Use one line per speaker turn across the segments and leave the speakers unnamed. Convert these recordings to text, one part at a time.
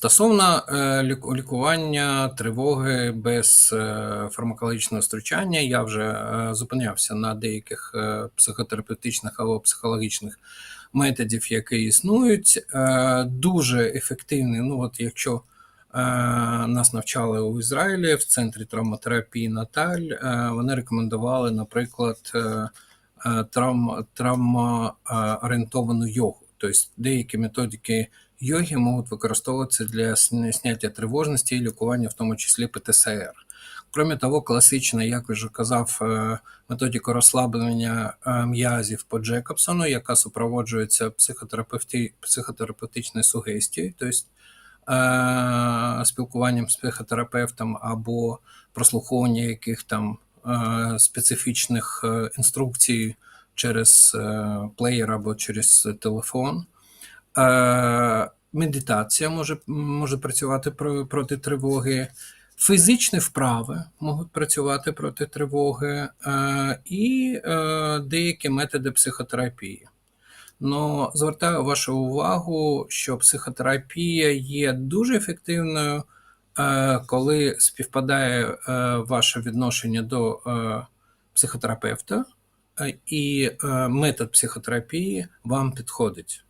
Стосовно е, лікування тривоги без е, фармакологічного втручання, я вже е, зупинявся на деяких психотерапевтичних або психологічних методів, які існують. Дуже ефективний. Ну, от якщо нас навчали у Ізраїлі в центрі травматерапії Наталь, вони рекомендували, наприклад, е, травмоорієнтовану йогу. Тобто деякі методики йоги можуть використовуватися для сня- зняття тривожності і лікування, в тому числі ПТСР. Кроме того, класична, як вже казав, е, методика розслаблення е, м'язів по Джекобсону, яка супроводжується психотерапевтичною сугестією, тобто е, спілкуванням з психотерапевтом або прослуховування яких там специфічних інструкцій через плеєр або через телефон. Е, медитація може, може працювати про- проти тривоги. Фізичні вправи можуть працювати проти тривоги е, і е, деякі методи психотерапії. Но звертаю вашу увагу, що психотерапія є дуже ефективною, коли співпадає ваше відношення до психотерапевта, і метод психотерапії вам підходить.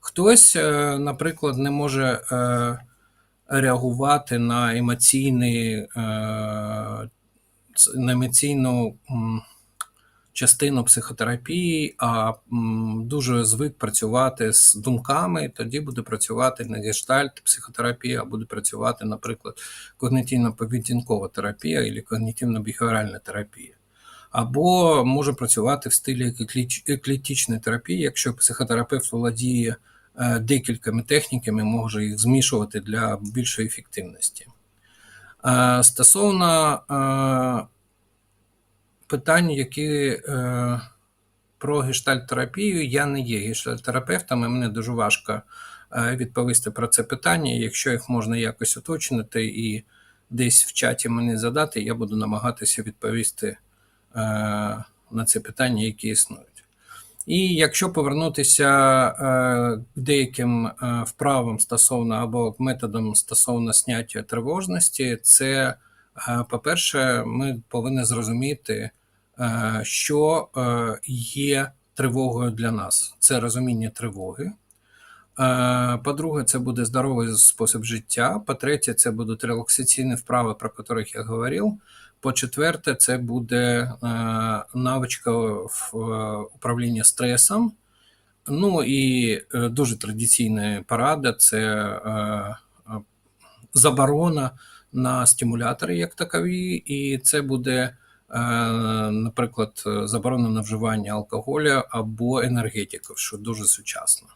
Хтось, е, наприклад, не може е, реагувати на емоційний, е, на емоційну частину психотерапії, а дуже звик працювати з думками, тоді буде працювати не гештальт психотерапія, а буде працювати, наприклад, когнитивно-поведінкова терапія або когнитивно-біхеоральна терапія. Або може працювати в стилі еклектичної терапії, якщо психотерапевт володіє е, декількома техніками, може їх змішувати для більшої ефективності. Е, Стосовно е, питань, які про гештальт-терапію, я не є гештальт-терапевтом, і мені дуже важко відповісти про це питання. Якщо їх можна якось уточнити і десь в чаті мені задати, я буду намагатися відповісти на це питання, які існують. І якщо повернутися е, к деяким е, вправам стосовно або методам стосовно зняття тривожності, це, е, по-перше, ми повинні зрозуміти, е, що е, є тривогою для нас. Це розуміння тривоги. Е, По-друге, це буде здоровий спосіб життя. По-третє, це будуть релаксаційні вправи, про яких я говорив. По-четверте, це буде е, навичка в е, управління стресом. Ну і дуже традиційна порада це заборона на стимулятори як такові, і це буде, наприклад, заборона на вживання алкоголю або енергетиків, що дуже сучасно.